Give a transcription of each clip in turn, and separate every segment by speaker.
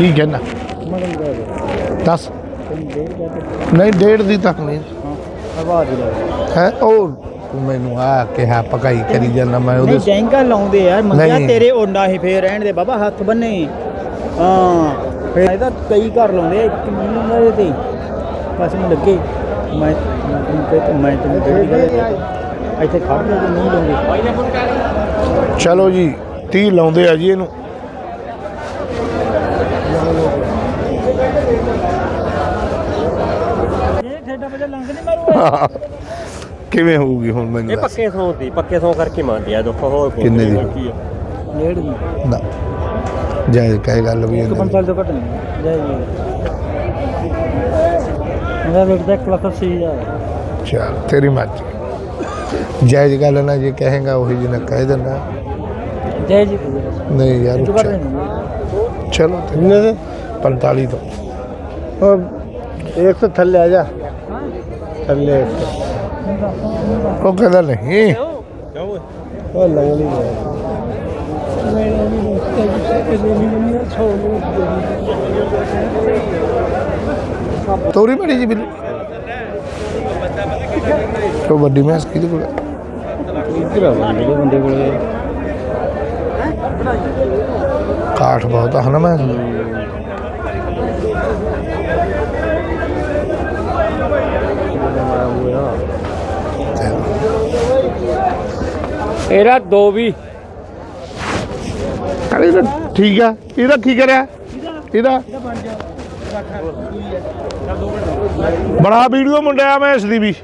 Speaker 1: ਕੀ ਕਹਿਣਾ ਦੱਸ। ਨਹੀਂ ਡੇਢ ਦੀ ਤੱਕ ਨਹੀਂ
Speaker 2: ਹਾਂ?
Speaker 1: ਉਹ ਤੂੰ ਮੈਨੂੰ ਆ ਕਿਹਾ ਪਕਾਈ ਕਰੀ ਜਾਂਦਾ ਮੈਂ
Speaker 2: ਨਹੀਂ
Speaker 1: ਉਹਦੇ
Speaker 2: ਲਾਉਂਦੇ ਯਾਰ ਮੰਗਿਆ
Speaker 1: ਨਹੀਂ।
Speaker 2: ਤੇਰੇ ਉਹਨਾਂ ਹੀ ਫੇਰ ਰਹਿਣ ਦੇ ਬਾਬਾ ਹੱਥ ਬੰਨੇ। ਹਾਂ ਫੇਰ ਇਹਦਾ ਕਈ ਘਰ ਲਾਉਂਦੇ ਆ ਇੱਕ ਮੈਨੂੰ ਨਾ ਇਹਦੇ ਤੇ। ਬਸ ਮੈਨੂੰ ਲੱਗੇ ਮੈਂ ਮੈਂ ਤੈਨੂੰ ਕਹਿ ਤਾ ਮੈਂ ਤੈਨੂੰ ਦੇ ਦਿੱਤਾ ਇੱਥੇ ਖੜ ਜੇ ਨਹੀਂ ਲਾਉਂਦੇ।
Speaker 1: ਚਲੋ ਜੀ 30 ਲਾਉਂਦੇ ਆ ਜੀ ਇਹਨੂੰ
Speaker 2: ਇਹ ਠੇਡਾ ਵਜੇ ਲੰਘ ਨਹੀਂ ਮਾਰੂ
Speaker 1: ਕਿਵੇਂ ਹੋਊਗੀ ਹੁਣ ਮੈਨੂੰ
Speaker 3: ਇਹ
Speaker 1: ਦੱਸ
Speaker 3: ਪੱਕੇ ਸੌਂ ਦੀ ਪੱਕੇ ਸੌਂ ਕਰਕੇ ਮੰਨਦੀ ਆ ਦੁੱਖ ਹੋਰ ਕੋਈ
Speaker 1: ਕਿੰਨੇ ਦੀ?
Speaker 3: ਨਹੀਂ ਕੀ ਆ।
Speaker 2: ਡੇਢ ਦੀ
Speaker 1: ਨਾ ਜਾਇਜ਼ ਕਹੇ ਗੱਲ ਵੀ
Speaker 2: ਇੱਕ
Speaker 1: ਇਹਨੇ।
Speaker 2: ਪੰਜ ਸਾਲ ਤੋਂ ਘੱਟ ਨਹੀਂ ਜੈ ਜੀ ਮੇਰਾ ਰੇਟ ਤਾਂ 1 ਲੱਖ 80 ਹਜ਼ਾਰ
Speaker 1: ਚੱਲ ਤੇਰੀ ਮਰਜ਼ੀ ਜਾਇਜ਼ ਗੱਲ ਨਾ ਜੇ ਕਹੇਗਾ ਉਹੀ ਜਿਹਨੇ ਕਹਿ ਦਿੰਦਾ
Speaker 2: ਜੈ ਜੀ
Speaker 1: ਨਹੀਂ ਯਾਰ
Speaker 2: ਤੂੰ ਘੱਟ
Speaker 1: ਉੱਚਾ।
Speaker 2: ਨਹੀਂ
Speaker 1: ਚਲੋ ਕਿੰਨੇ ਦੇ 45 ਤੋਂ
Speaker 4: एक तो थल्ले आ जा ਥੱਲੇ।
Speaker 1: ਉਹ ਕਹਿੰਦਾ ਨਹੀਂ।
Speaker 4: ਕਿਉਂ ਉਹ ਲੰਗਲੀ
Speaker 1: ਤੋਰੀ ਬੜੀ ਜੀ ਬਿੱਲੀ। ਤੋ ਵੱਡੀ ਮੈਸ ਕਿਹਦੇ ਕੋਲ
Speaker 2: ਬੰਦੇ ਕੋਲ
Speaker 1: ਕਾਠ ਬਹੁਤ ਆ ਮੈਂ
Speaker 3: ਇਹਦਾ ਦੋ ਵੀ।
Speaker 1: ਅਰੇ ਤਾਂ ਠੀਕ ਆ ਇਹਦਾ ਕੀ ਕਰਿਆ? ਇਹਦਾ? ਬੜਾ ਵੀਡੀਓ ਮੁੰਡਿਆ ਮੈਂ ਇਸ ਦੀ ਵੀ।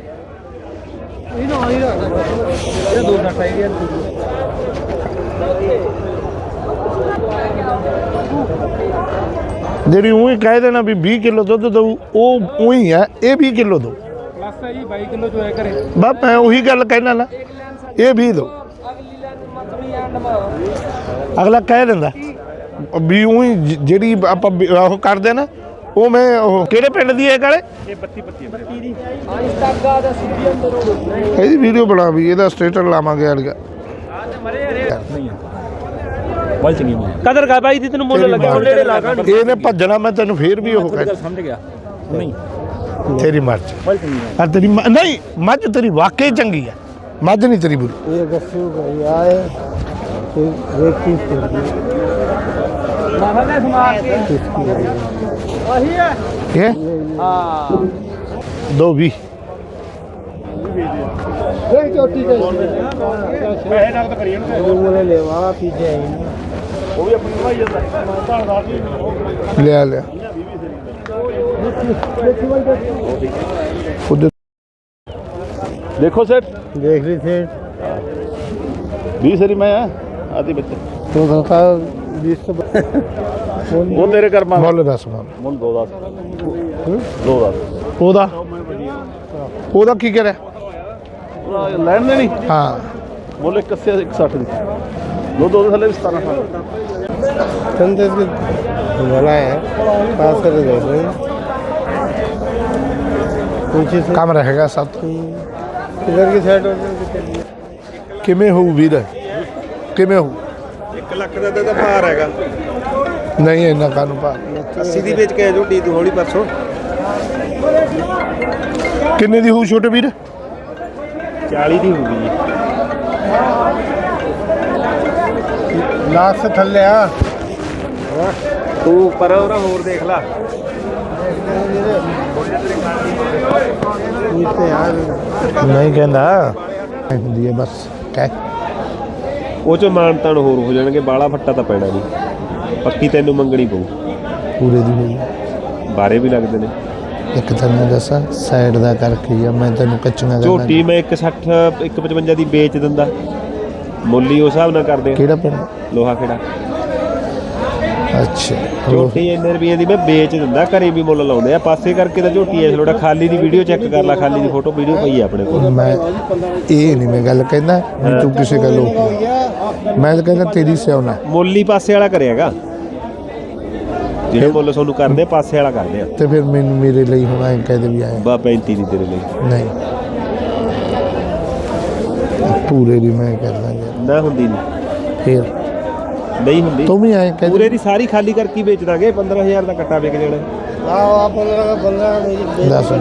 Speaker 2: ਇਹ ਦੋ ਸੱਟ ਆਈ
Speaker 1: ਜਿਹੜੀ ਉਹੀ ਕਹਿ ਦੇਣਾ ਵੀ 20 ਕਿਲੋ ਦੁੱਧ ਦਊ ਉਹ ਉਹੀ ਆ ਇਹ 20 ਕਿਲੋ ਦੋ
Speaker 2: ਪਲੱਸ ਹੈ ਜੀ 22 ਕਿਲੋ ਜੋ ਹੈ ਘਰੇ।
Speaker 1: ਬਸ ਮੈਂ ਉਹੀ ਗੱਲ ਕਹਿਣਾ ਨਾ ਇਹ ਵੀ ਦੋ ਅਗਲਾ ਕਹਿ ਦਿੰਦਾ। ਵੀ ਉਹੀ ਜਿਹੜੀ ਆਪਾਂ ਉਹ ਕਰਦੇ ਨਾ ਉਹ ਮੈਂ ਉਹ ਕਿਹੜੇ ਪਿੰਡ ਦੀ ਹੈ ਕਾਲੇ ਇਹ 32 32 32 ਦੀ ਇੰਸਟਾਗਾ
Speaker 3: ਦਾ ਸਿੱਧੀ ਅੰਦਰ ਹੋ। ਇਹਦੀ ਵੀਡੀਓ ਬਣਾ ਵੀ ਇਹਦਾ ਸਟੇਟਸ ਲਾਵਾਂਗੇ ਅਲਗਾ ਆ
Speaker 1: ਇਹਨੇ ਭੱਜਣਾ ਫੇਰ ਵੀ ਉਹ ਕਹਿ
Speaker 3: ਸਮਝ
Speaker 1: ਤੇਰੀ ਮਰਜ਼ੀ।
Speaker 3: ਬਲ
Speaker 1: ਤੇਰੀ ਨਹੀਂ ਮੱਝ ਤੇਰੀ ਵਾਕਈ ਚੰਗੀ ਹੈ। ਮੱਝ ਨਹੀਂ ਤੇਰੀ ਬੁਰੀ।
Speaker 4: ਇਹ ਗੱਸੂ ਗਈ ਆਏ। ਤੇ
Speaker 2: ਹਰੇਕ ਚੀਜ਼ ਤੇ ਮਹੱਲੇ ਸਮਾਜ ਹੈ।
Speaker 1: ਇਹ?
Speaker 2: ਹਾਂ।
Speaker 1: 220 ਚੋਟੀ ਦੇ ਪੈਸੇ
Speaker 4: ਨਾਲ ਤਾਂ ਕਰੀਏ ਨਾ। ਉਹਨੇ ਲੈਵਾ ਪੀਜੇ ਉਹ ਵੀ ਆਪਣੀ ਭਾਈ ਜਾਂਦਾ। ਧੰਨਵਾਦ ਜੀ
Speaker 1: ਲਿਆ ਲਿਆ।
Speaker 5: ਦੇਖੋ ਸਰ
Speaker 4: ਦੇਖ ਲਈ ਸੇਠ।
Speaker 5: 20 ਸਰੀ ਮੈਂ ਆ। ਆਦੀ ਬੱਚੇ
Speaker 4: तो था बीस तो
Speaker 5: ਉਹ ਤੇਰੇ ਕਰਮਾਂ
Speaker 1: ਮੁੱਲ ਦੱਸ ਮੁੱਲ
Speaker 5: ਮੁੱਲ ਦੋ ਦੱਸ ਦੋ ਦੱਸ
Speaker 1: ਉਹਦਾ ਉਹਦਾ ਕੀ ਕਰਿਆ
Speaker 5: ਉਹਦਾ ਲੈਣ ਦੇ ਨਹੀਂ
Speaker 1: ਹਾਂ
Speaker 5: ਮੁੱਲ 81 160 ਦੀ ਦੋ ਦੋ ਦੇ ਥੱਲੇ ਵੀ 17 ਸਾਲ
Speaker 4: चंदे के बोला है पास कर दे रहे पीछे से
Speaker 1: ਕੰਮ ਰਹੇਗਾ ਸਭ
Speaker 4: इधर की साइड
Speaker 1: ਕਿਵੇਂ ਹੋਊ ਵੀਰ ਕਿਵੇਂ ਹੋ?
Speaker 6: 1 ਲੱਖ ਦਾ ਤਾਂ ਇਹਦਾ ਭਾਰ ਹੈਗਾ।
Speaker 1: ਨਹੀਂ ਇੰਨਾ ਕਾਨੂੰ ਭਾਰ?
Speaker 6: 80 ਦੀ ਵੇਚ ਕੇ ਜੋ ਡੀ ਤੂੰ ਹੌਲੀ ਪਰਸੋਂ।
Speaker 1: ਕਿੰਨੇ ਦੀ ਹੋਊ ਛੋਟੇ ਵੀਰ?
Speaker 5: 40 ਦੀ ਹੋਊਗੀ ਜੀ।
Speaker 4: ਲਾਸ ਥੱਲੇ ਆ।
Speaker 6: ਤੂੰ ਪਰ ਉਹਰਾ ਹੋਰ ਦੇਖ ਲਾ।
Speaker 1: ਨਹੀਂ ਕਹਿੰਦਾ। ਹੁੰਦੀ ਹੈ ਬਸ ਕਹਿ।
Speaker 5: ਉਹ ਚੋਂ ਮਾਨ ਤਾਨ ਹੋਰ ਹੋ ਜਾਣਗੇ ਬਾਲਾ ਫੱਟਾ ਤਾਂ ਪੈਣਾ ਨਹੀਂ। ਪੱਕੀ ਤੈਨੂੰ ਮੰਗਣੀ ਪਊ।
Speaker 1: ਪੂਰੇ ਦੀ ਹੋਈ
Speaker 5: ਬਾਰੇ ਵੀ ਲੱਗਦੇ ਨੇ।
Speaker 1: ਇੱਕ ਤੈਨੂੰ ਦੱਸਾਂ ਸਾਈਡ ਦਾ ਕਰਕੇ ਆ ਮੈਂ ਤੈਨੂੰ ਕੱਚੀਆਂ ਗੱਲਾਂ
Speaker 5: ਝੋਟੀ ਮੈਂ 160 155 ਦੀ ਵੇਚ ਦਿੰਦਾ। ਮੁੱਲ ਉਸ ਹਿਸਾਬ ਨਾਲ ਕਰਦੇ
Speaker 1: ਕਿਹੜਾ ਪਿੰਡ?
Speaker 5: ਲੋਹਾ ਖੇੜਾ।
Speaker 1: ਅੱਛਾ।
Speaker 5: ਝੋਟੀ ਇੰਨੇ ਰੁਪਏ ਦੀ ਮੈਂ ਵੇਚ ਦਿੰਦਾ ਘਰੇ ਵੀ ਮੁੱਲ ਲਾਉਂਦੇ ਆ। ਪਾਸੇ ਕਰਕੇ ਤਾਂ ਝੋਟੀ ਐ ਥੋੜਾ ਖਾਲੀ ਦੀ ਵੀਡੀਓ ਚੈੱਕ ਕਰ ਲੈ ਖਾਲੀ ਦੀ ਫੋਟੋ ਵੀਡੀਓ ਪਈ ਆ ਆਪਣੇ ਕੋਲ।
Speaker 1: ਮੈਂ ਇਹ ਨਹੀਂ ਮੈਂ ਗੱਲ ਕਹਿੰਦਾ ਵੀ ਤੂੰ ਕਿਸੇ ਗੱਲ। ਮੈਂ ਤਾਂ ਕਹਿੰਦਾ ਤੇਰੀ ਸਿਆਉਣਾ
Speaker 5: ਮੁੱਲ ਪਾਸੇ ਵਾਲਾ ਕਰਿਆਗਾ ਜਿਹੜੇ ਮੁੱਲ ਤੁਹਾਨੂੰ ਕਰਦੇ ਪਾਸੇ ਵਾਲਾ ਕਰਦੇ ਆ।
Speaker 1: ਤੇ ਫਿਰ ਮੈਨੂੰ ਮੇਰੇ ਲਈ ਹੁਣ ਐਂ ਕਹਦੇ ਵੀ ਆਏ
Speaker 5: ਬਾ 35 ਦੀ ਤੇਰੇ ਲਈ।
Speaker 1: ਨਹੀਂ। ਪੂਰੇ ਦੀ ਮੈਂ ਕਰਦਾ
Speaker 5: ਨਾ ਹੁੰਦੀ ਨਹੀਂ
Speaker 1: ਫਿਰ
Speaker 5: ਨਹੀਂ ਹੁੰਦੀ।
Speaker 1: ਤੂੰ ਵੀ ਐਂ
Speaker 5: ਪੂਰੇ
Speaker 1: ਕਹਿੰਦੇ
Speaker 5: ਦੀ ਸਾਰੀ ਖਾਲੀ ਕਰਕੇ ਹੀ ਵੇਚ ਦਾਂਗੇ 15000 ਦਾ ਕੱਟਾ ਵਿਕ ਜਾਣਾ।
Speaker 4: ਆ 15 15 ਮੇਰੀ
Speaker 1: ਦੱਸ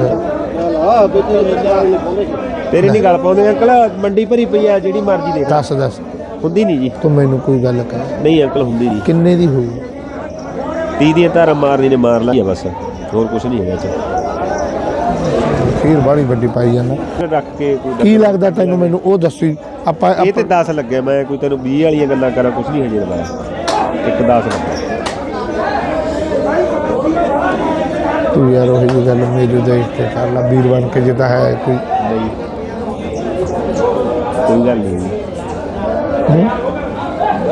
Speaker 5: ਤੇਰੇ ਨਹੀਂ ਗੱਲ ਪਾਉਂਦੇ ਅੰਕਲ ਮੰਡੀ ਭਰੀ ਪਈ ਆ ਜਿਹੜੀ ਮਰਜ਼ੀ ਦੇਖ।
Speaker 1: ਦੱਸ ਦੱਸ।
Speaker 5: ਹੁੰਦੀ ਨਹੀਂ ਜੀ।
Speaker 1: ਤੂੰ ਮੈਨੂੰ ਕੋਈ ਗੱਲ ਕਰ।
Speaker 5: ਨਹੀਂ ਅੰਕਲ ਹੁੰਦੀ ਨਹੀਂ।
Speaker 1: ਕਿੰਨੇ ਦੀ ਹੋਊ
Speaker 5: 30 ਦੀਆਂ ਧਾਰਾਂ ਮਾਰਨੀ ਨੇ ਮਾਰ ਲਈ ਆ ਬਸ। ਹੋਰ ਕੁਝ ਨਹੀਂ ਹੈਗਾ ਚ
Speaker 1: ਫੀਰ ਬਾੜੀ ਵੱਡੀ ਪਾਈ ਜਾਂਦਾ।
Speaker 5: ਰੱਖ ਕੇ ਕੋਈ
Speaker 1: ਕੀ ਲੱਗਦਾ ਤੈਨੂੰ ਮੈਨੂੰ? ਉਹ ਦੱਸੀ। ਆਪਾਂ
Speaker 5: ਇਹ ਤੇ 10 ਲੱਗਿਆ ਮੈਂ ਕੋਈ ਤੈਨੂੰ 20 ਵਾਲੀਆਂ ਗੱਲਾਂ ਕਰਾਂ ਕੁਝ ਨਹੀਂ ਹਜੇ ਦਵਾਇਆ ਇੱਕ 10 ਲੱਗਿਆ
Speaker 1: ਤੂੰ ਯਾਰ ਉਹ ਜੀ ਗੱਲ ਮੇਰੇ ਦੇਖ ਕੇ ਕਰ ਲਾ ਵੀਰ ਬਣ ਕੇ ਜਿੱਦਾਂ ਹੈ ਕੋਈ।
Speaker 5: ਨਹੀਂ। ਕੋਈ ਗੱਲ ਨਹੀਂ
Speaker 1: ਹੂੰ?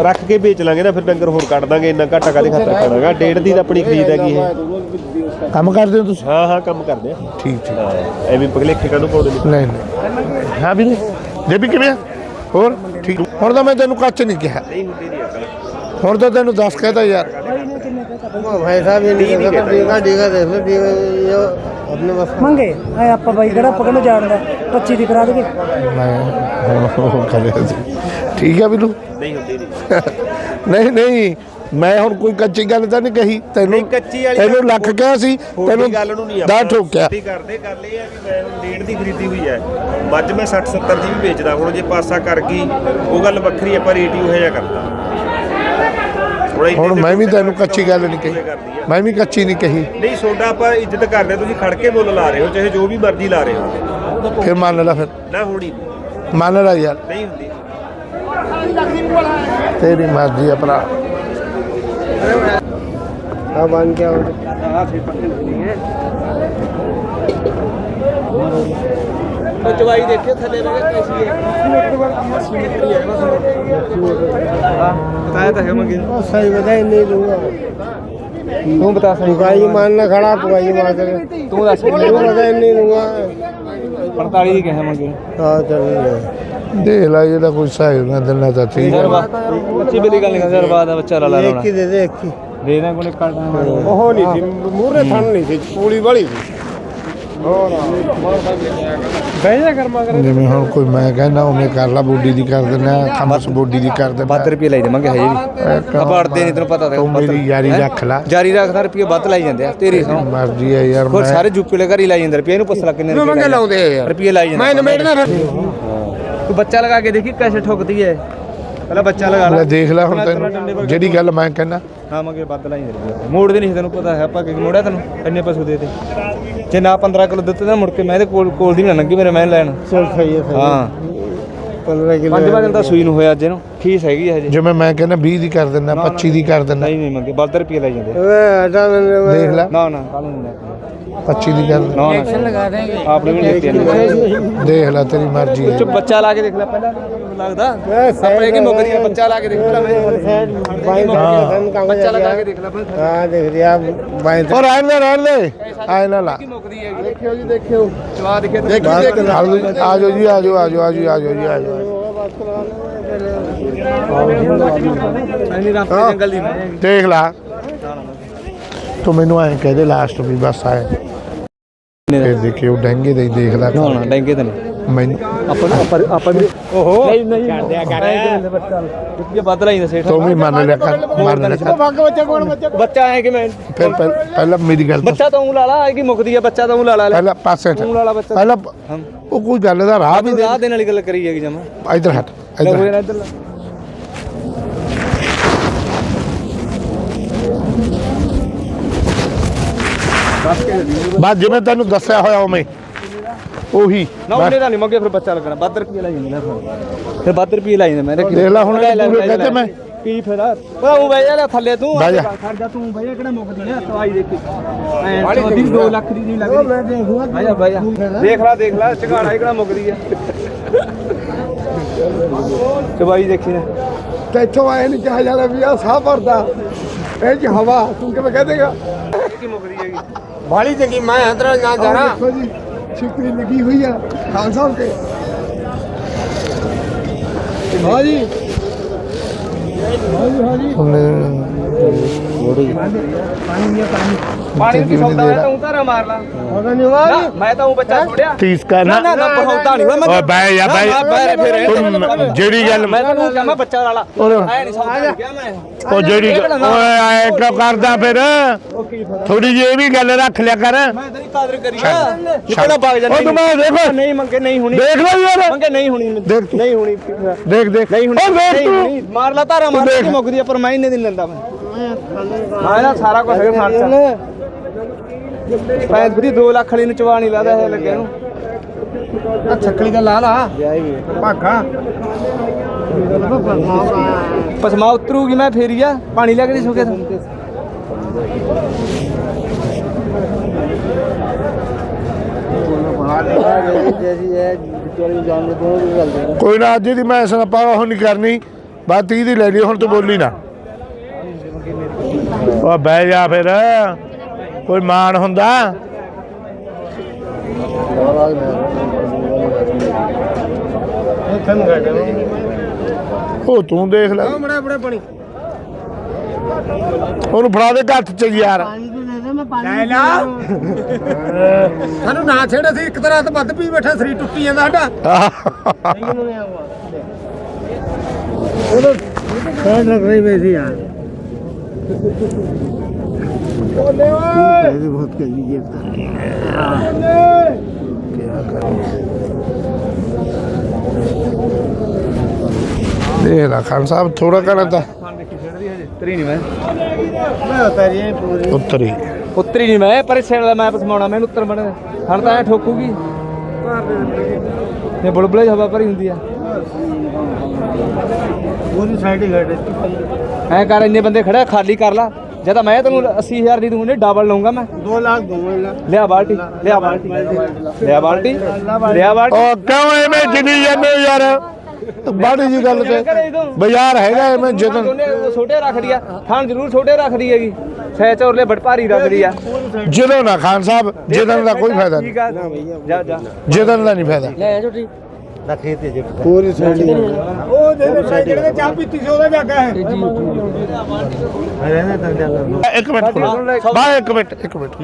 Speaker 5: ਰੱਖ ਕੇ ਵੇਚ ਲਾਂਗੇ ਨਾ ਫਿਰ ਡੰਗਰ ਹੋਰ ਕੱਢ ਦਾਂਗੇ ਇੰਨਾ ਘਾਟਾ ਕਾਹਦੇ ਖਾਤਰ ਖਾਣਾਗਾ ਡੇਢ ਦੀ ਤਾਂ ਆਪਣੀ ਖਰੀਦ ਹੈਗੀ ਇਹ
Speaker 1: ਕੰਮ ਕਰਦੇ ਹੋ ਤੁਸੀਂ?
Speaker 5: ਹਾਂ ਹਾਂ ਕੰਮ ਕਰਦੇ ਆ।
Speaker 1: ਠੀਕ ਠੀਕ।
Speaker 5: ਹਾਂ ਐਵੇਂ ਪਗਲੇਖੇ ਕਾਹਨੂੰ ਪਾਉਂਦੇ ਨੇ?
Speaker 1: ਨਹੀਂ ਨਹੀਂ। ਹਾਂ ਵੀ ਜੇ ਵੀ ਕਿਵੇਂ ਆ? ਹੋਰ ਠੀਕ ਹੁਣ ਤਾਂ ਮੈਂ ਤੈਨੂੰ ਕੱਚ ਨਹੀਂ ਕਿਹਾ
Speaker 5: ਨਹੀਂ ਹੁੰਦੀ ਨਹੀਂ ਅਕਲ
Speaker 1: ਹੁਣ ਤਾਂ ਤੈਨੂੰ ਦੱਸ ਕਹਿਤਾ ਯਾਰ
Speaker 4: पैसा भी नहीं देगा देगा देगा देख लो देगा ये अपने बस
Speaker 3: ਮੰਗੇ ਐ ਆਪਾਂ ਬਾਈ ਕਿਹੜਾ ਪਕੜਨ ਜਾਣਦਾ 25 ਦੀ ਕਰਾ ਦੇਗੇ
Speaker 1: ਮੈਂ ਹੁਣ ਉਹ ਕਰਿਆ ਸੀ ਠੀਕ ਆ ਬਿਲੂ
Speaker 5: ਨਹੀਂ ਹੁੰਦੀ ਨਹੀਂ
Speaker 1: ਨਹੀਂ ਨਹੀਂ ਮੈਂ ਹੁਣ ਕੋਈ ਕੱਚੀ ਗੱਲ ਤਾਂ ਨਹੀਂ ਕਹੀ। ਤੈਨੂੰ
Speaker 5: ਕੱਚੀ ਵਾਲੀ
Speaker 1: ਤੈਨੂੰ ਲੱਖ ਕਿਹਾ ਸੀ
Speaker 5: ਤੈਨੂੰ ਗੱਲ ਨੂੰ ਨਹੀਂ
Speaker 1: ਦਾ ਠੋਕਿਆ।
Speaker 5: ਸਿੱਧੀ ਕਰਦੇ ਗੱਲ ਇਹ ਆ ਵੀ ਮੈਂ ਹੁਣ ਡੇਢ ਦੀ ਖਰੀਦੀ ਹੋਈ ਹੈ ਮੱਝ ਮੈਂ 60 70 ਦੀ ਵੀ ਵੇਚਦਾ ਹੁਣ ਜੇ ਪਾਸਾ ਕਰ ਗਈ ਉਹ ਗੱਲ ਵੱਖਰੀ ਪਰ ਰੇਟ ਹੀ ਉਹ ਜਿਹਾ ਕਰਦਾ ਹੁਣ
Speaker 1: ਮੈਂ ਵੀ ਤੈਨੂੰ ਕੱਚੀ ਗੱਲ ਨਹੀਂ ਕਹੀ। ਮੈਂ ਵੀ ਕੱਚੀ ਨਹੀਂ ਕਹੀ।
Speaker 5: ਨਹੀਂ ਸੋਡਾ ਆਪਾਂ ਇੱਜ਼ਤ ਕਰਦੇ ਤੁਸੀਂ ਖੜ ਕੇ ਮੁੱਲ ਲਾ ਰਹੇ ਹੋ ਚਾਹੇ ਜੋ ਵੀ ਮਰਜ਼ੀ ਲਾ ਰਹੇ ਹੋ।
Speaker 1: ਫਿਰ ਮੰਨ ਲੈ ਫਿਰ।
Speaker 5: ਨਾ ਹੋਣੀ।
Speaker 1: ਮੰਨ ਲੈ ਯਾਰ।
Speaker 5: ਨਹੀਂ ਹੁੰਦੀ।
Speaker 1: ਤੇਰੀ ਮਰਜ਼ੀ ਆ ਭਰਾ।
Speaker 4: हाँ बन क्या तो
Speaker 6: चवाई देखियो थले में कैसी है बताया था है मगे
Speaker 4: सही बताया नहीं दूंगा
Speaker 6: तू बता
Speaker 4: सही पुगाई मानना खड़ा पुगाई मान कर
Speaker 6: तू दस
Speaker 4: मैं बताया नहीं दूंगा
Speaker 6: 45 ही कहे मगे
Speaker 4: हां चल
Speaker 1: ਦੇਖ ਲੈ ਜਿਹੜਾ ਕੋਈ ਸਹਾਇ ਨਾ ਦਿੰਦਾ ਤਾਂ ਠੀਕ ਹੈ
Speaker 6: ਬੱਚੀ ਬਿਲੀ ਗੱਲ ਨਹੀਂ ਕਰਦੇ ਰਵਾ ਬੱਚਾ
Speaker 4: ਲਾਲਾ ਰੋਣਾ ਦੇ ਦੇ ਕੀ।
Speaker 6: ਦੇ ਦਾਂ ਕੋਲੇ ਕੱਟ
Speaker 4: ਉਹ ਨਹੀਂ ਸੀ ਮੂਰੇ ਥਣ ਨਹੀਂ ਸੀ ਪੂਲੀ ਵਾਲੀ ਸੀ। ਬਹਿ
Speaker 1: ਕੋਈ ਮੈਂ ਕਹਿੰਦਾ ਉਹਨੇ ਕਰ ਲਾ ਬੋਡੀ ਦੀ ਕਰ ਦਿੰਦਾ ਖਮਸ ਬੋਡੀ ਦੀ ਕਰ ਦਿੰਦਾ।
Speaker 6: 5 ਰੁਪਏ ਲਾਈ ਦੇਵਾਂਗੇ ਹਜੇ ਵੀ। ਆਪਾਂ ਅੜਦੇ ਨਹੀਂ ਤੈਨੂੰ ਪਤਾ ਤਾਂ
Speaker 1: ਮੇਰੀ ਯਾਰੀ ਰੱਖ ਲਾ।
Speaker 6: ਯਾਰੀ ਰੱਖਦਾ ਰੁਪਏ ਵੱਧ ਲਾਈ ਜਾਂਦੇ ਆ ਤੇਰੀ ਸੌ
Speaker 1: ਮਰਜ਼ੀ ਆ ਯਾਰ ਮੈਂ
Speaker 6: ਸਾਰੇ ਜੁੱਪੀ ਲੈ ਘਰ ਹੀ ਲਾਈ ਜਾਂਦੇ ਰੁਪਏ ਇਹਨੂੰ ਪੁੱਛ ਲੈ ਕਿੰਨੇ ਰੁਪਏ
Speaker 4: ਲਾਉਂਦੇ ਆ
Speaker 6: ਰੁਪਏ ਲਾਈ ਜਾਂਦੇ
Speaker 4: ਮੈਂ ਨਮੇੜਦਾ
Speaker 6: ਤੂੰ ਬੱਚਾ ਲਗਾ ਕੇ ਦੇਖੀ ਕੈਸੇ ਠੁਕਦੀ ਹੈ ਪਹਿਲਾਂ ਬੱਚਾ ਲਗਾ
Speaker 1: ਲੈ।
Speaker 6: ਲੈ
Speaker 1: ਦੇਖ ਲੈ ਹੁਣ ਤੈਨੂੰ ਜਿਹੜੀ ਗੱਲ ਮੈਂ ਕਹਿੰਦਾ।
Speaker 6: ਹਾਂ ਮੰਗੇ ਵੱਧ ਲਾਈ ਜਾਂਦੇ ਰੁਪਏ ਮੋੜਦੇ ਨਹੀਂ ਤੈਨੂੰ ਪਤਾ ਹੈ ਆਪਾਂ ਕਿ ਮੋੜਿਆ ਤੈਨੂੰ ਇੰਨੇ ਪੈਸੇ ਦੇ ਤੇ। ਜੇ ਨਾ 15 ਕਿਲੋ ਦਿੱਤੇ ਤਾਂ ਮੁੜ ਕੇ ਮੈਂ ਇਹਦੇ ਕੋਲ ਕੋਲ ਦੀ ਨਾ ਲੰਗੀ ਮੇਰੇ ਮੈਂ ਲੈਣ।
Speaker 4: ਚਲ ਸਹੀ ਹੈ
Speaker 6: ਹਾਂ।
Speaker 4: 15 ਕਿਲੋ
Speaker 6: ਪੰਜ ਵਜੇ ਦਾ। ਸੂਈ ਨੂੰ ਹੋਇਆ ਅੱਜ ਇਹਨੂੰ। ਖੀਸ ਹੈਗੀ ਹੈ ਹਜੇ।
Speaker 1: ਜਿਵੇਂ ਮੈਂ ਕਹਿੰਦਾ 20 ਦੀ ਕਰ ਦਿੰਦਾ 25 ਦੀ ਕਰ ਦਿੰਦਾ।
Speaker 6: ਨਹੀਂ ਨਹੀਂ ਮੰਗੇ 72 ਰੁਪਏ ਲਾਈ ਜਾਂਦੇ
Speaker 4: ਓਏ ਹਟਾ ਮੈਨੂੰ
Speaker 1: ਦੇਖ ਲੈ।
Speaker 6: ਨਾ ਨਾ ਕੱਲ ਨੂੰ ਲੈ
Speaker 1: 25 ਦੀ ਦਿੰਦਾ
Speaker 6: ਨਾ ਨਾ। ਲਗਾ ਦੇਂਗੇ ਆਪਨੇ ਵੀ ਨਹੀਂ ਦਿੱਤੇ
Speaker 1: ਦੇਖ ਲੈ ਤੇਰੀ ਮਰਜ਼ੀ ਹੈ।
Speaker 6: ਚੁੱਪ ਬੱਚਾ ਲਾ ਕੇ ਦੇਖ ਲੈ ਪਹਿਲਾਂ। ਲੱਗਦਾ ਆਪਣੇ ਕੀ ਮੁੱਕ ਰਹੀ ਬੱਚਾ ਲਾ ਕੇ ਦੇਖ ਲੈ
Speaker 4: ਬਾਈ ਦਾ
Speaker 6: ਬੱਚਾ ਲਗਾ ਕੇ ਦੇਖ ਲੈ ਪਹਿਲਾਂ
Speaker 4: ਹਾਂ ਦੇਖ ਰਿਹਾ ਬਾਈ
Speaker 1: ਔਰ ਰਹਿਣ ਦੇ ਰਹਿਣ ਲਾ।
Speaker 6: ਕੀ ਮੁੱਕਦੀ ਹੈ ਦੇਖਿਓ ਜੀ ਦੇਖਿਓ। ਚਵਾ ਦੇਖਿਓ
Speaker 1: ਆ ਜਾਓ ਜੀ ਆ ਜਾਓ ਆ ਜਾਓ ਆ ਜਾਓ ਆ ਜਾਓ ਜੀ ਆ ਜਾਓ
Speaker 6: ਐਨੀ ਰਾਤ ਜੰਗਲ ਦੀ ਮੈਂ।
Speaker 1: ਦੇਖ ਲਾ। ਤੂੰ ਮੈਨੂੰ ਐਂ ਕਹਿ ਦੇ ਲਾਸਟ ਵੀ ਬਸ ਆਏ। ਫਿਰ ਦੇਖਿਓ ਡੈਂਗੇ ਦੇ ਹੀ ਦੇਖ ਲੈ।
Speaker 6: ਨਾ ਨਾ ਡੈਂਗੇ ਤਾਂ ਨਹੀਂ।
Speaker 1: ਮੈਨੂੰ
Speaker 6: ਆਪਾਂ ਆਪਾਂ ਆਪਾਂ ਵੀ ਓਹੋ। ਨਹੀਂ ਨਹੀਂ। ਕਰ ਦਿਆ ਕਰ ਬੱਚਾ ਵੱਧ ਲਾਈ ਦਾ ਸੇਠ।
Speaker 1: ਤੂੰ ਵੀ ਮੰਨ ਲਿਆ ਕਰ ਮੰਨ ਲਿਆ ਕਰ।
Speaker 4: ਬੱਗ ਬੱਚਾ ਕੋਣ ਬੱਚਾ
Speaker 6: ਬੱਚਾ ਐ ਕਿ ਮੈਂ
Speaker 1: ਫਿਰ ਪਹਿ- ਪਹਿਲਾਂ ਮੇਰੀ ਗੱਲ
Speaker 6: ਬੱਚਾ ਤਾਂ ਉਹ ਲਾ ਲਾ ਐ ਕਿ ਮੁੱਕਦੀ ਆ ਬੱਚਾ ਤਾਂ ਉਹ ਲਾ ਲਾ। ਲੈ
Speaker 1: ਪਹਿਲਾਂ ਪਾਸੇ ਹਟ।
Speaker 6: ਤੂੰ ਲਾ ਲਾ ਬੱਚਾ।
Speaker 1: ਪਹਿਲਾਂ ਉਹ ਕੋਈ ਗੱਲ ਦਾ ਰਾਹ ਵੀ
Speaker 6: ਰਾਹ ਦੇਣ ਵਾਲੀ ਗੱਲ ਕਰੀ ਹੈਗੀ ਜਮਾ।
Speaker 1: ਇਧਰ ਹਟ ਇਧਰ
Speaker 6: ਨਾ ਇੱਧਰ ਲਾ।
Speaker 1: ਬਸ ਜਿਵੇਂ ਤੈਨੂੰ ਦੱਸਿਆ ਹੋਇਆ ਉਵੇਂ ਉਹੀ।
Speaker 6: ਨਾ ਉਹਨੇ ਤਾਂ ਨਹੀਂ ਮੰਗੇ ਫਿਰ ਬੱਚਾ ਲੱਗਣਾ। 72 ਰੁਪਏ ਲਾਈ ਜਾਂਦੇ ਫਿਰ। ਫਿਰ 72 ਰੁਪਏ ਲਾਈ ਜਾਂਦੇ ਮੈਂ
Speaker 1: ਦੇਖ ਲੈ ਹੁਣ ਪੂਰੇ। ਕਹਤੇ ਮੈਂ
Speaker 6: ਕੀ ਫਾਇਦਾ ਉਹ ਉਹ ਜਾ ਲੈ ਥੱਲੇ ਤੂੰ।
Speaker 1: ਜਾ।
Speaker 6: ਖੜ ਜਾ ਤੂੰ ਜਾ ਕਿਹੜਾ ਮੁੱਕਦੀ ਨਾ ਤਵਾਈ ਦੇਖੀ ਐ ਚੌਦੀ 2 ਲੱਖ ਦੀ ਨਹੀਂ ਲੱਗਦੀ। ਮੈਂ ਦੇਖੂਗਾ। ਜਾ ਬਹਿ ਜਾ। ਦੇਖ ਲੈ ਦੇਖ ਲੈ ਝਗਾੜਾ ਹੀ ਕਿਹੜਾ ਮੁੱਕਦੀ ਆ। ਚਵਾਈ ਦੇਖੀ ਨਾ।
Speaker 4: ਤੈਥੋਂ ਆਏ ਨਹੀਂ ਕਿਹਾ ਜਾਣਾ ਵੀ ਆ ਸਾਹ ਭਰਦਾ। ਇਹ ਚ ਹਵਾ ਤੂੰ ਕਿਵੇਂ ਕਹਿ ਦੇਗਾ?
Speaker 6: ਕੀ ਮੁੱਕਦੀ
Speaker 4: ਬਾਲੀ ਚੰਗੀ ਮੈਂ ਅੰਦਰ ਨਾ ਜਾਣਾ। ਦੇਖੋ ਜੀ ਛਿਕਰੀ ਲੱਗੀ ਹੋਈ ਆ ਖਾਨ ਸਾਹਿਬ ਕੇ ਹਾਂ ਜੀ। ਹਾਂ ਜੀ ਹਾਂ ਜੀ।
Speaker 1: ਉਹਨੇ
Speaker 6: ਪਾਣੀ ਦੀ ਸੌਦਾ ਹੈ। ਤੂੰ ਧਾਰਾ ਮਾਰ ਲਾ ਨਾ, ਮੈਂ ਤਾਂ ਉਹ ਬੱਚਾ ਛੋੜਿਆ
Speaker 1: ਤੀਸ ਕਰਨਾ
Speaker 6: ਨਾ ਨਾ ਬਹੁਤਾ ਨਹੀਂ ਮੈਂ
Speaker 1: ਓਏ ਬਹਿ ਜਾ ਬਹਿ
Speaker 6: ਨਾ, ਬਹਿ ਫਿਰ
Speaker 1: ਤੂੰ ਜਿਹੜੀ ਗੱਲ
Speaker 6: ਮੈਂ ਤਾਂ ਕਹਾਂ ਮੈਂ ਬੱਚਾ ਵਾਲਾ
Speaker 1: ਓਏ
Speaker 6: ਐ ਨਹੀਂ ਸੌਦਾ ਕਿਹਾ ਮੈਂ
Speaker 1: ਉਹ ਜਿਹੜੀ ਓਏ ਐ ਕਿਉਂ ਕਰਦਾ ਫਿਰ ਥੋੜੀ ਜਿਹੀ ਇਹ ਵੀ ਗੱਲ ਰੱਖ ਲਿਆ ਕਰ
Speaker 6: ਮੈਂ ਤੇਰੀ ਕਦਰ ਕਰੀ ਨਾ ਨਿਕਲਣਾ ਬਾਗ ਜਾ
Speaker 1: ਉਹ ਤੂੰ ਮੈਂ ਦੇਖੋ
Speaker 6: ਨਹੀਂ ਮੰਗੇ ਨਹੀਂ ਹੁਣੀ
Speaker 1: ਦੇਖ ਲੈ ਯਾਰ
Speaker 6: ਮੰਗੇ ਨਹੀਂ ਹੁਣੀ
Speaker 1: ਦੇਖ ਤੂੰ।
Speaker 6: ਨਹੀਂ ਹੁਣੀ
Speaker 1: ਦੇਖ ਦੇਖ
Speaker 6: ਨਹੀਂ ਹੁਣੀ
Speaker 1: ਉਹ ਦੇਖ
Speaker 6: ਨਹੀਂ
Speaker 1: ਤੂੰ
Speaker 6: ਹੁਣੀ ਮਾਰ ਲਾ ਧਾਰਾ ਮਾਰ। ਕੇ ਮੁੱਕਦੀ ਆ, ਪਰ ਮੈਂ ਇੰਨੇ ਦਿਨ ਲੈਂਦਾ ਮੈਂ ਹਾਂ ਇਹਦਾ ਸਾਰਾ ਕੁਝ ਹੈਗਾ ਮੈਂ ਬੁਰੀ 2 ਲੱਖ ਵਾਲੀ ਨੂੰ ਚਵਾ ਨਹੀਂ ਲਾਦਾ ਇਹ ਲੱਗਿਆ ਨੂੰ।
Speaker 4: ਛੱਕਲੀ ਦਾ ਲਾ ਲਾ ਭਾਗਾ।
Speaker 6: ਪਸਮਾ ਉਤਰੂਗੀ ਮੈਂ ਫੇਰੀ ਆ। ਪਾਣੀ ਲੈ ਕੇ ਨਹੀਂ ਸੁਕੇ
Speaker 1: ਕੋਈ ਨਾ ਅੱਜ ਦੀ ਮੈਂ ਇਸ ਨਾਲ ਪਾਵਾ ਹੁਣ ਨਹੀਂ ਕਰਨੀ। ਬਾਤ 30 ਦੀ ਲੈ ਲਈ ਹੁਣ ਤੂੰ ਬੋਲੀ ਨਾ। ਉਹ ਬਹਿ ਜਾ ਫਿਰ। ਕੋਈ ਮਾਣ ਹੁੰਦਾ? ਉਹ ਤੂੰ ਦੇਖ ਲੈ।
Speaker 4: ਬੜਾ ਬੜਾ ਪਾਣੀ।
Speaker 1: ਉਹਨੂੰ ਫੜਾ ਦੇ ਹੱਥ ਚ ਯਾਰ।
Speaker 4: ਲੈ ਲਾ। ਸਾਨੂੰ ਨਾ ਛੇੜ ਅਸੀਂ ਇੱਕ ਤਰ੍ਹਾਂ ਤੋਂ ਵੱਧ ਪੀ ਬੈਠਾ ਸਰੀਰ ਟੁੱਟੀ ਜਾਂਦਾ ਸਾਡਾ। ਖੈਰ ਲੱਗ ਰਹੀ ਵੈਸੀ ਯਾਰ ਬੋਲੇ ਓਏ। ਬਹੁਤ ਕਹੀ ਜੇ
Speaker 1: ਦੇਖ ਲੈ ਖਾਨ ਸਾਹਿਬ ਥੋੜਾ ਕਰਾਂ ਤਾਂ।
Speaker 6: ਉਤਰੀ। ਨਹੀਂ ਮੈਂ
Speaker 4: ਮੈਂ ਪੂਰੀ
Speaker 1: ਉੱਤਰੀ
Speaker 6: ਉਤਰੀ ਨਹੀਂ ਮੈਂ ਪਰ ਸੇਣ ਦਾ ਮੈਂ ਪਸਮਾਉਣਾ ਮੈਨੂੰ ਉੱਤਰ ਬਣ। ਹਣ ਤਾਂ ਐ ਠੋਕੂਗੀ। ਇਹ ਬੁਲਬੁਲੇ ਹਵਾ ਭਰੀ ਹੁੰਦੀ ਆ।
Speaker 4: ਪੂਰੀ ਸਾਈਡ ਹੀ ਘੜੇ
Speaker 6: ਐ ਕਰ ਇੰਨੇ ਬੰਦੇ ਖੜੇ ਖਾਲੀ ਕਰ ਲਾ। ਜਦ ਮੈਂ ਤੈਨੂੰ 80000 ਦੀ ਦੂੰਗਾ ਡਬਲ ਲਊਂਗਾ ਮੈਂ।
Speaker 4: 2 ਲੱਖ ਦੂੰਗਾ
Speaker 6: ਲਿਆ ਬਾਲਟੀ ਲਿਆ ਬਾਲਟੀ। ਲਿਆ ਬਾਲਟੀ ਲਿਆ ਬਾਲਟੀ।
Speaker 1: ਉਹ ਕਿਉਂ ਐਵੇਂ ਜਿੰਨੀ ਜਾਂਦੇ ਯਾਰ? ਬਾੜੀ ਜੀ ਗੱਲ ਤੇ। ਬਾਜ਼ਾਰ ਹੈਗਾ ਐਵੇਂ ਜਦੋਂ
Speaker 6: ਛੋਟੇ ਰੱਖਦੀ ਆ। ਥਾਣ ਜ਼ਰੂਰ ਛੋਟੇ ਰੱਖਦੀ ਹੈਗੀ। ਸਹਿ ਚੋਰਲੇ ਬੜ ਭਾਰੀ ਰੱਖਦੀ ਆ।
Speaker 1: ਜਦੋਂ ਨਾ ਖਾਨ ਸਾਹਿਬ ਜਿੱਦਣ ਦਾ ਕੋਈ ਫਾਇਦਾ ਨਹੀਂ।
Speaker 6: ਠੀਕ ਆ। ਜਾ ਜਾ।
Speaker 1: ਜਿੱਦਣ ਦਾ ਨਹੀਂ ਫਾਇਦਾ।
Speaker 4: ਪੂਰੀ ਸਾਈਡ ਹੀ ਉਹ ਜਿਹੜੇ ਸਾਈਡ ਜਿਹੜੇ ਚਾਹ ਪੀਤੀ ਸੀ ਉਹਦਾ ਜਾਗਾ ਹੈ।
Speaker 1: ਇੱਕ ਮਿੰਟ ਖੜੋ। ਬਾ ਇੱਕ ਮਿੰਟ ਇੱਕ ਮਿੰਟ।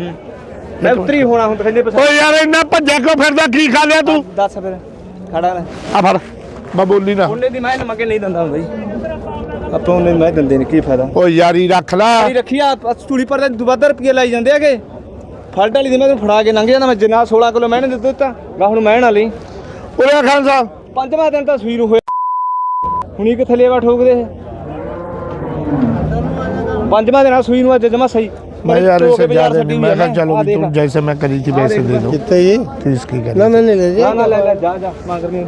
Speaker 6: ਮੈਂ ਉਤਰੀ ਹੋਣਾ ਹੁਣ ਕਹਿੰਦੇ ਪਸੰਦ।
Speaker 1: ਓਏ ਯਾਰ ਇੰਨਾ ਭੱਜਿਆ ਕਿਉਂ ਫਿਰਦਾ? ਕੀ ਖਾ ਲਿਆ ਤੂੰ?
Speaker 6: ਦੱਸ ਫਿਰ ਖੜਾ ਲੈ
Speaker 1: ਆ ਫੜ। ਮੈਂ ਬੋਲੀ ਨਾ।
Speaker 6: ਉਹਨੇ ਦੀ ਮੈਂ ਨਮਕੇ ਨਹੀਂ ਦਿੰਦਾ ਹੁੰਦਾ ਜੀ ਆਪਾਂ ਉਹਨੇ ਮੈਂ ਦਿੰਦੇ ਨੇ ਕੀ ਫਾਇਦਾ?
Speaker 1: ਓ ਯਾਰੀ ਰੱਖ ਲਾ।
Speaker 6: ਰੱਖੀ ਆ ਸਟੂੜੀ ਪਰ ਤਾਂ ਦੁਬਾਰਾ ਰੁਪਏ ਲਾਈ ਜਾਂਦੇ ਹੈਗੇ। ਫਲਟ ਵਾਲੀ ਦੀ ਮੈਂ ਤੈਨੂੰ ਫੜਾ ਕੇ ਲੰਘ ਜਾਂਦਾ ਮੈਂ ਜਿੰਨਾ 16 ਕਿਲੋ ਮੈਨੇ ਦਿੱਤਾ। ਦਿੱਤਾ ਗਾ ਹੁਣ ਮੈਂ ਨਾ ਲਈ।
Speaker 1: ਓਏ ਖਾਨ ਸਾਹਿਬ
Speaker 6: ਪੰਜਵਾਂ ਦਿਨ ਤਾਂ ਸੂਈ ਨੂੰ ਹੋਇਆ ਹੁਣੀ ਕਿੱਥੇ ਲੇਵਾ ਠੋਕਦੇ ਇਹ? ਪੰਜਵਾਂ ਦਿਨ ਆ ਸੂਈ ਨੂੰ ਅੱਜ ਜਮਾ ਸਹੀ
Speaker 1: मैं यार
Speaker 6: ਧੋ
Speaker 1: इसे
Speaker 6: ਕੇ ਬਾਜ਼ਾਰ
Speaker 1: ज्यादा
Speaker 6: ਛੱਡੀ
Speaker 1: नहीं मैं
Speaker 6: ਹੋਈ ਆ
Speaker 1: कहा चलो
Speaker 6: ਆ
Speaker 1: भी तुम
Speaker 6: ਦੇਖ।
Speaker 1: जैसे मैं करी थी वैसे दे दो
Speaker 4: ਕਿੱਥੇ ਜੀ
Speaker 1: तो इसकी
Speaker 4: ਨਾ
Speaker 1: करी
Speaker 4: ਨਾ ਨਹੀਂ ਲੈ ਜੀ
Speaker 6: ਨਾ ਨਾ ਲੈ ਲੈ ਜਾ ਜਾ ਮੰਗ ਰਹੀ